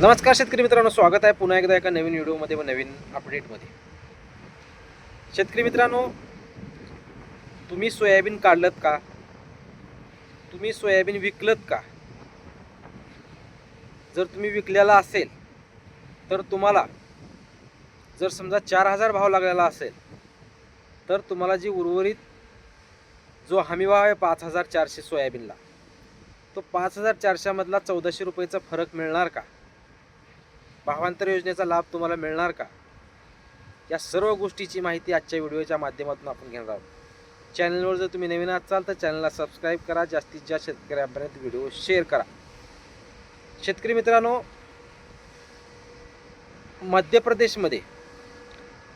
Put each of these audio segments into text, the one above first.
नमस्कार शेतकरी मित्रांनो स्वागत आहे पुन्हा एकदा एका नवीन व्हिडिओमध्ये व नवीन अपडेटमध्ये शेतकरी मित्रांनो तुम्ही सोयाबीन काढलत का? तुम्ही सोयाबीन विकलत का? जर तुम्ही विकलेला असेल तर तुम्हाला जर समजा चार हजार भाव लागलेला असेल तर तुम्हाला जी उर्वरित जो हमी भाव आहे पाच हजार चारशे सोयाबीनला तो पाच हजार चारशेमधला चौदाशे रुपयेचा फरक मिळणार का? भावांतर योजनेचा लाभ तुम्हाला मिळणार का? या सर्व गोष्टीची माहिती आजच्या व्हिडिओच्या माध्यमातून आपण घेणार आहोत. चॅनलवर जर तुम्ही नवीन असाल तर चॅनलला सबस्क्राईब करा जास्तीत जास्त शेतकऱ्यांपर्यंत व्हिडिओ शेअर करा. शेतकरी मित्रांनो मध्य प्रदेशमध्ये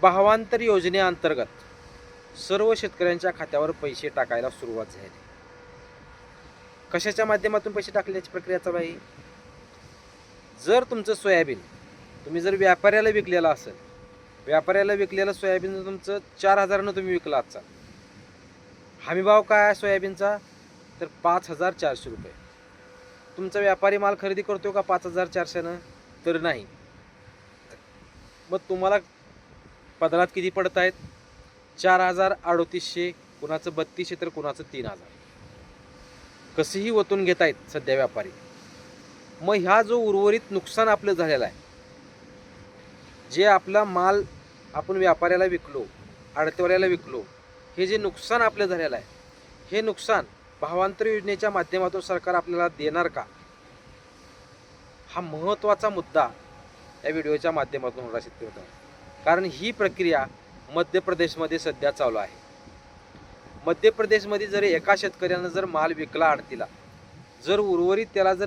भावांतर योजनेअंतर्गत सर्व शेतकऱ्यांच्या खात्यावर पैसे टाकायला सुरुवात झाली. कशाच्या माध्यमातून पैसे टाकण्याची प्रक्रिया चालू आहे? जर तुमचं सोयाबीन तुम्ही जर व्यापाऱ्याला विकलेला असेल व्यापाऱ्याला विकलेलं सोयाबीन तुमचं चार हजारानं तुम्ही विकला आजचा. हमीभाव काय आहे सोयाबीनचा? तर पाच हजार चारशे रुपये. तुमचा व्यापारी माल खरेदी करतो का पाच हजार चारशेनं? तर नाही. मग तुम्हाला पदरात किती पडत आहेत? चार हजार अडोतीसशे कुणाचं बत्तीसशे तर कुणाचं तीन हजार. कसंही वतून घेत आहेत सध्या व्यापारी. मग ह्या जो उर्वरित नुकसान आपलं झालेलं आहे जे आपला माल आपण व्यापाऱ्याला विकलो आडतेवाल्याला विकलो हे जे नुकसान आपलं झालेलं आहे हे नुकसान भावांतर योजनेच्या माध्यमातून सरकार आपल्याला देणार का? हा महत्त्वाचा मुद्दा या व्हिडिओच्या माध्यमातून होणार शेतकरी होता कारण ही प्रक्रिया मध्य प्रदेशमध्ये सध्या चालू आहे. मध्य प्रदेशमध्ये जर एका शेतकऱ्यानं जर माल विकला आडतीला जर उर्वरित त्याला जर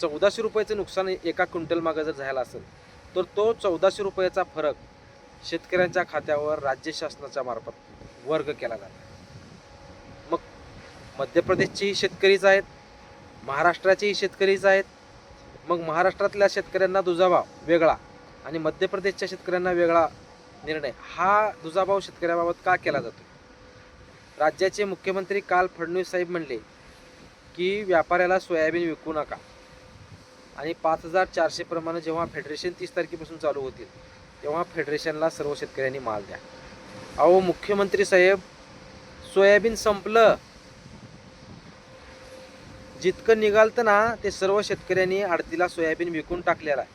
चौदाशे रुपयाचं नुकसान एका क्विंटल मागं जर झालं असेल तर तो चौदाशे रुपयाचा फरक शेतकऱ्यांच्या खात्यावर राज्य शासनाच्या मार्फत वर्ग केला जातो. मग मध्य प्रदेशचेही शेतकरीच आहेत महाराष्ट्राचेही शेतकरीच आहेत. मग महाराष्ट्रातल्या शेतकऱ्यांना दुजाभाव वेगळा आणि मध्य प्रदेशच्या शेतकऱ्यांना वेगळा निर्णय हा दुजाभाव शेतकऱ्याबाबत का केला जातो? राज्याचे मुख्यमंत्री काल फडणवीस साहेब म्हणले की व्यापाऱ्याला सोयाबीन विकू नका. आणि पाच हजार चारशे प्रमाणे जेव्हा फेडरेशन तीस तारखेपासून चालू होतील तेव्हा फेडरेशनला सर्व शेतकऱ्यांनी माल द्या. अहो मुख्यमंत्री साहेब सोयाबीन संपलं. जितकं निघालतं ना ते सर्व शेतकऱ्यांनी आडतीला सोयाबीन विकून टाकलेलं आहे.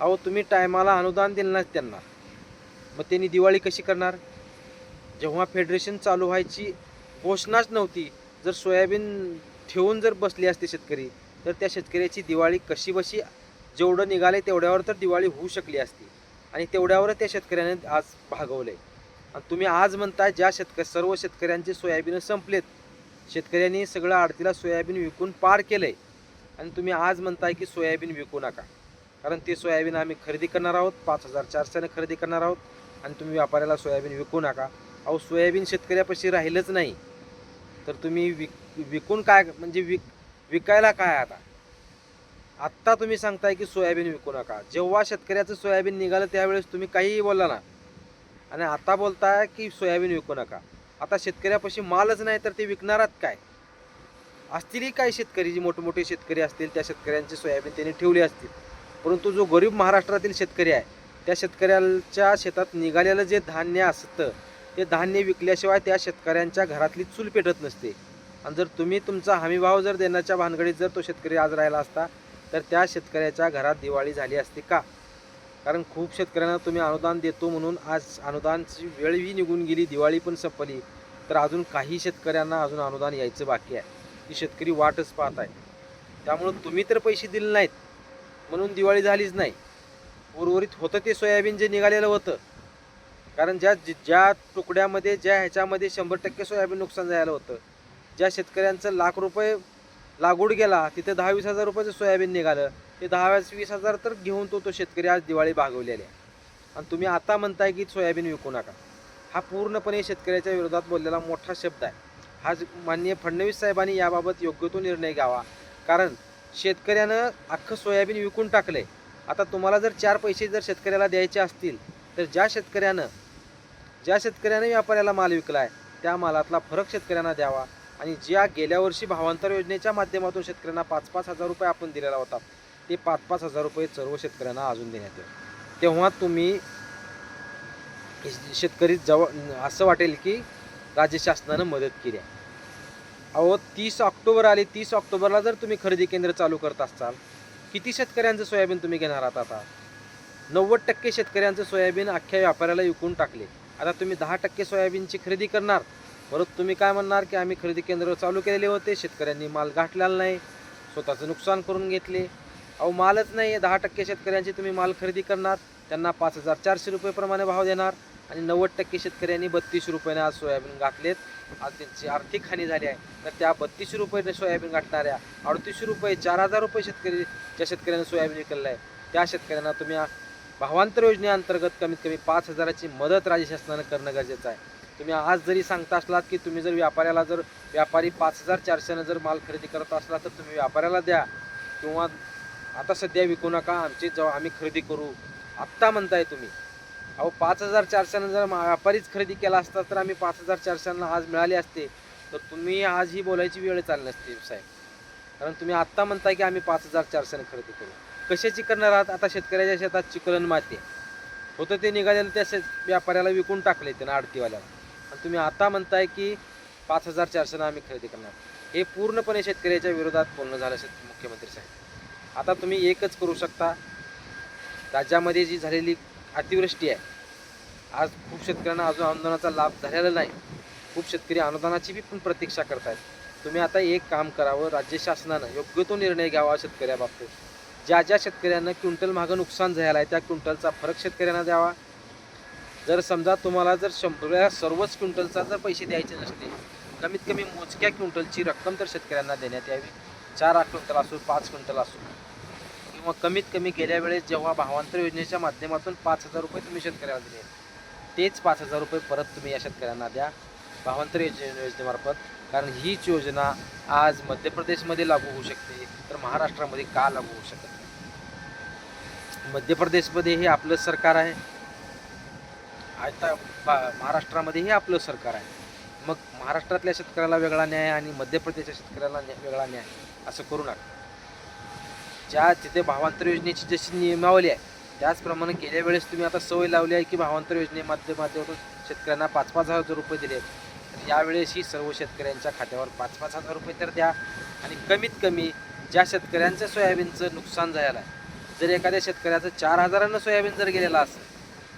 अहो तुम्ही टायमाला अनुदान दिलं नाही त्यांना. मग त्यांनी दिवाळी कशी करणार? जेव्हा फेडरेशन चालू व्हायची घोषणाच नव्हती जर सोयाबीन ठेवून जर बसली असते शेतकरी तर त्या शेतकऱ्याची दिवाळी कशी बशी जेवढं निघाले तेवढ्यावर तर दिवाळी होऊ शकली असती. आणि तेवढ्यावर त्या शेतकऱ्याने आज भागवले आणि तुम्ही आज म्हणताय ज्या शेतक सर्व शेतकऱ्यांचे सोयाबीन संपलेत. शेतकऱ्यांनी सगळं आडतीला सोयाबीन विकून पार केलंय. आणि तुम्ही आज म्हणताय की सोयाबीन विकू नका. कारण ते सोयाबीन आम्ही खरेदी करणार आहोत पाच हजार चारशेने खरेदी करणार आहोत. आणि तुम्ही व्यापाऱ्याला सोयाबीन विकू नका. अहो सोयाबीन शेतकऱ्यापाशी राहिलंच नाही. तर तुम्ही विक विकून काय म्हणजे विक विकायला काय आता? आत्ता तुम्ही सांगताय की सोयाबीन विकू नका. जेव्हा शेतकऱ्याचं सोयाबीन निघालं त्यावेळेस तुम्ही काहीही बोलला ना. आणि आता बोलताय की सोयाबीन विकू नका. आता शेतकऱ्यापाशी मालच नाही तर ते विकणारात काय? असतीलही काही शेतकरी जे मोठमोठे शेतकरी असतील त्या शेतकऱ्यांची सोयाबीन त्यांनी ठेवली असतील. परंतु जो गरीब महाराष्ट्रातील शेतकरी आहे त्या शेतकऱ्याच्या शेतात निघालेलं जे धान्य असतं ते धान्य विकल्याशिवाय त्या शेतकऱ्यांच्या घरातली चूल पेटत नसते. आणि जर तुम्ही तुमचा हमीभाव जर देण्याच्या भानगडीत जर तो शेतकरी आज राहिला असता तर त्या शेतकऱ्याच्या घरात दिवाळी झाली असती का? कारण खूप शेतकऱ्यांना तुम्ही अनुदान देतो म्हणून आज अनुदानची वेळही निघून गेली दिवाळी पण संपली. तर अजून काही शेतकऱ्यांना अजून अनुदान यायचं बाकी आहे. ती शेतकरी वाटच पाहत आहे. त्यामुळं तुम्ही तर पैसे दिले नाहीत. म्हणून दिवाळी झालीच नाही. उर्वरित होतं ते सोयाबीन जे निघालेलं होतं. कारण ज्या ज्या तुकड्यामध्ये ज्या ह्याच्यामध्ये शंभर टक्के सोयाबीन नुकसान झालं होतं ज्या शेतकऱ्यांचं लाख रुपये लागवड गेला तिथे दहा वीस हजार रुपयाचं सोयाबीन निघालं. ते दहा वीस हजार तर घेऊन तो तो शेतकरी आज दिवाळी भागवलेली आहे. आणि तुम्ही आता म्हणताय की सोयाबीन विकू नका. हा पूर्णपणे शेतकऱ्याच्या विरोधात बोललेला मोठा शब्द आहे. हा माननीय फडणवीस साहेबांनी याबाबत योग्य तो निर्णय घ्यावा. कारण शेतकऱ्यानं अख्खं सोयाबीन विकून टाकलंय. आता तुम्हाला जर चार पैसे जर शेतकऱ्याला द्यायचे असतील तर ज्या शेतकऱ्यानं ज्या शेतकऱ्यानं व्यापाऱ्याला माल विकला आहे त्या मालातला फरक शेतकऱ्यांना द्यावा. आणि ज्या गेल्या वर्षी भावांतर योजनेच्या माध्यमातून शेतकऱ्यांना पाच पाच हजार रुपये आपण दिलेला होता ते पाच पाच हजार रुपये सर्व शेतकऱ्यांना अजून देण्यात येईल. तेव्हा तुम्ही शेतकरी जवळ असं वाटेल की राज्य शासनानं मदत केली आहे. अहो तीस ऑक्टोबर आले तीस ऑक्टोबरला जर तुम्ही खरेदी केंद्र चालू करत असाल किती शेतकऱ्यांचं सोयाबीन तुम्ही घेणार आहात आता? नव्वद टक्के शेतकऱ्यांचं सोयाबीन अख्ख्या व्यापाऱ्याला विकून टाकले. आता तुम्ही दहा टक्के सोयाबीनची खरेदी करणार परत तुम्ही काय म्हणणार की आम्ही खरेदी केंद्र चालू केलेले होते शेतकऱ्यांनी माल गाठलेला नाही स्वतःचं नुकसान करून घेतले. अहो मालच नाही आहे दहा टक्के शेतकऱ्यांची तुम्ही माल खरेदी करणार त्यांना पाच हजार चारशे रुपयेप्रमाणे भाव देणार आणि नव्वद टक्के शेतकऱ्यांनी बत्तीस रुपयाने आज सोयाबीन घातलेत आज त्यांची आर्थिक हानी झाली आहे. तर त्या बत्तीसशे रुपये सोयाबीन गाठणाऱ्या अडतीसशे रुपये चार हजार रुपये शेतकरी ज्या शेतकऱ्यांना सोयाबीन विकलेलं आहे त्या शेतकऱ्यांना तुम्ही भावांतर योजनेअंतर्गत कमीत कमी पाच हजाराची मदत राज्य शासनानं करणं गरजेचं आहे. तुम्ही आज जरी सांगता असलात की तुम्ही जर व्यापाऱ्याला जर व्यापारी पाच हजार चारशेनं जर माल खरेदी करत असला तर तुम्ही व्यापाऱ्याला द्या. किंवा आता सध्या विकू नका आमची जेव्हा आम्ही खरेदी करू आत्ता म्हणताय तुम्ही. अहो पाच हजार चारशेनं जर मा- व्यापारीच खरेदी केला असता तर आम्ही पाच हजार चारशेनं आज मिळाले असते. तर तुम्ही आज ही बोलायची वेळ चालली नसते साहेब. कारण तुम्ही आत्ता म्हणताय की आम्ही पाच हजार चारशेनं खरेदी करू. कशाची करणार आहात? आता शेतकऱ्याच्या शेतात चिकलन माती. होतं ते निघालेलं त्या शेत व्यापाऱ्याला विकून टाकले त्यांना आडतीवाल्याला. आणि तुम्ही आता म्हणताय की पाच हजार चारशेनं आम्ही खरेदी करणार. हे पूर्णपणे शेतकऱ्याच्या विरोधात बोलणं झालं शेत मुख्यमंत्री साहेब. आता तुम्ही एकच करू शकता. राज्यामध्ये जी झालेली अतिवृष्टी आहे आज खूप शेतकऱ्यांना अजून अनुदानाचा लाभ झालेला नाही. खूप शेतकरी अनुदानाची बी पण प्रतीक्षा करतायत. तुम्ही आता एक काम करावं राज्य शासनानं योग्य तो निर्णय घ्यावा शेतकऱ्याबाबतीत. ज्या ज्या शेतकऱ्यांना क्विंटल मागं नुकसान झालं आहे त्या क्विंटलचा फरक शेतकऱ्यांना द्यावा. जर समजा तुम्हाला जर शंभर सर्वच क्विंटलचा जर पैसे द्यायचे नसते कमीत कमी मोजक्या क्विंटलची रक्कम तर शेतकऱ्यांना देण्यात यावी. चार आठ क्विंटल असो पाच क्विंटल असो. किंवा कमीत कमी गेल्या वेळेस जेव्हा भावांतर योजनेच्या माध्यमातून पाच हजार रुपये तुम्ही शेतकऱ्याला दिले तेच पाच हजार रुपये परत तुम्ही या शेतकऱ्यांना द्या भावांतर योजने योजनेमार्फत. कारण हीच योजना आज मध्य प्रदेशमध्ये लागू होऊ शकते तर महाराष्ट्रामध्ये का लागू होऊ शकत नाही? मध्य प्रदेशमध्ये हे आपलं सरकार आहे. आता बा- आपलं सरकार आहे. मग महाराष्ट्रातल्या शेतकऱ्याला वेगळा न्याय आणि मध्य प्रदेशच्या शेतकऱ्याला वेगळा न्याय असं करू नका. ज्या तिथे भावांतर योजनेची जशी नियमावली आहे त्याचप्रमाणे गेल्या वेळेस तुम्ही आता सवय लावली आहे की भावांतर योजने माध्यमातून शेतकऱ्यांना पाच पाच हजार रुपये दिले तर यावेळेस ही सर्व शेतकऱ्यांच्या खात्यावर पाच पाच हजार रुपये तर द्या आणि कमीत कमी ज्या शेतकऱ्यांचं सोयाबीनचं नुकसान झालेलं आहे जर एखाद्या शेतकऱ्याचं चार हजारानं सोयाबीन जर गेलेलं असेल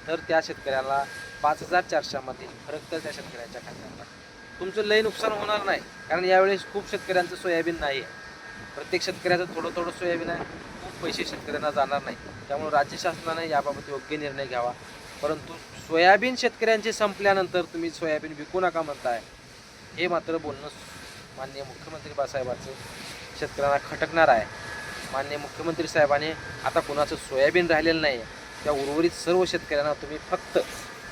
तर त्या शेतकऱ्याला पाच हजार चारशेमधील फरक तर त्या शेतकऱ्याच्या खात्यावर लागतो. तुमचं लय नुकसान होणार नाही कारण यावेळेस खूप शेतकऱ्यांचं सोयाबीन नाही आहे. प्रत्येक शेतकऱ्याचं थोडं थोडं सोयाबीन आहे खूप पैसे शेतकऱ्यांना जाणार नाही. त्यामुळे राज्य शासनाने याबाबत योग्य निर्णय घ्यावा. परंतु सोयाबीन शेतकऱ्यांचे संपल्यानंतर तुम्ही सोयाबीन विकू नका म्हणताय हे मात्र बोलणं माननीय मुख्यमंत्री बासाहेबांचं शेतकऱ्यांना खटकणार आहे. माननीय मुख्यमंत्री साहेबांनी आता कुणाचं सोयाबीन राहिलेलं नाही आहे त्या उर्वरित सर्व शेतकऱ्यांना तुम्ही फक्त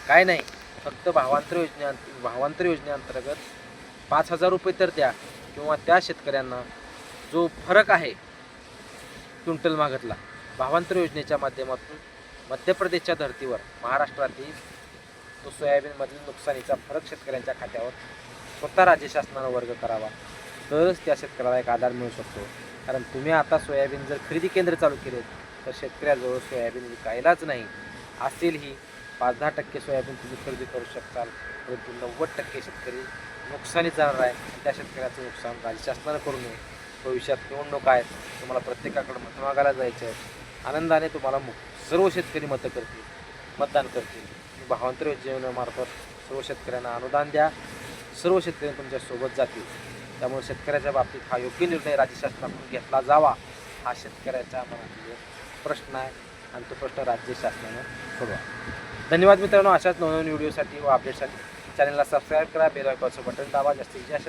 काय नाही फक्त भावांतर योजने भावांतर योजनेअंतर्गत पाच हजार रुपये तर द्या किंवा त्या शेतकऱ्यांना जो फरक आहे क्विंटल मागतला भावांतर योजनेच्या माध्यमातून मध्य प्रदेशच्या धर्तीवर महाराष्ट्रातील तो सोयाबीनमधील नुकसानीचा फरक शेतकऱ्यांच्या खात्यावर स्वतः राज्य शासनानं वर्ग करावा. तरच त्या शेतकऱ्याला एक आधार मिळू शकतो. कारण तुम्ही आता सोयाबीन जर खरेदी केंद्र चालू केले तर शेतकऱ्याजवळ सोयाबीन विकायलाच नाही. असेल ही पाच दहा टक्के सोयाबीन तुम्ही खरेदी करू शकताल. परंतु नव्वद टक्के शेतकरी नुकसानीत जाणार आहे. त्या शेतकऱ्याचं नुकसान राज्य शासनानं करू नये. भविष्यात निवडणूक आहेत. तुम्हाला प्रत्येकाकडे मतं मागायला जायचं आहे. आनंदाने तुम्हाला मु सर्व शेतकरी मतं करतील. मतदान करतील. भावांतर योजनेमार्फत सर्व शेतकऱ्यांना अनुदान द्या. सर्व शेतकरी तुमच्यासोबत जातील. त्यामुळे शेतकऱ्याच्या बाबतीत हा योग्य निर्णय राज्य शासनाकडून घेतला जावा. हा शेतकऱ्याच्या मनातील प्रश्न आहे आणि तो प्रश्न राज्य शासनानं सोडवा. धन्यवाद मित्रांनो अशाच नवनवीन व्हिडिओसाठी व अपडेटसाठी चॅनलला सबस्क्राईब करा बेल आयकॉनचं बटन दाबा जास्तीत जास्त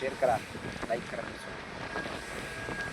शेअर करा लाईक करा.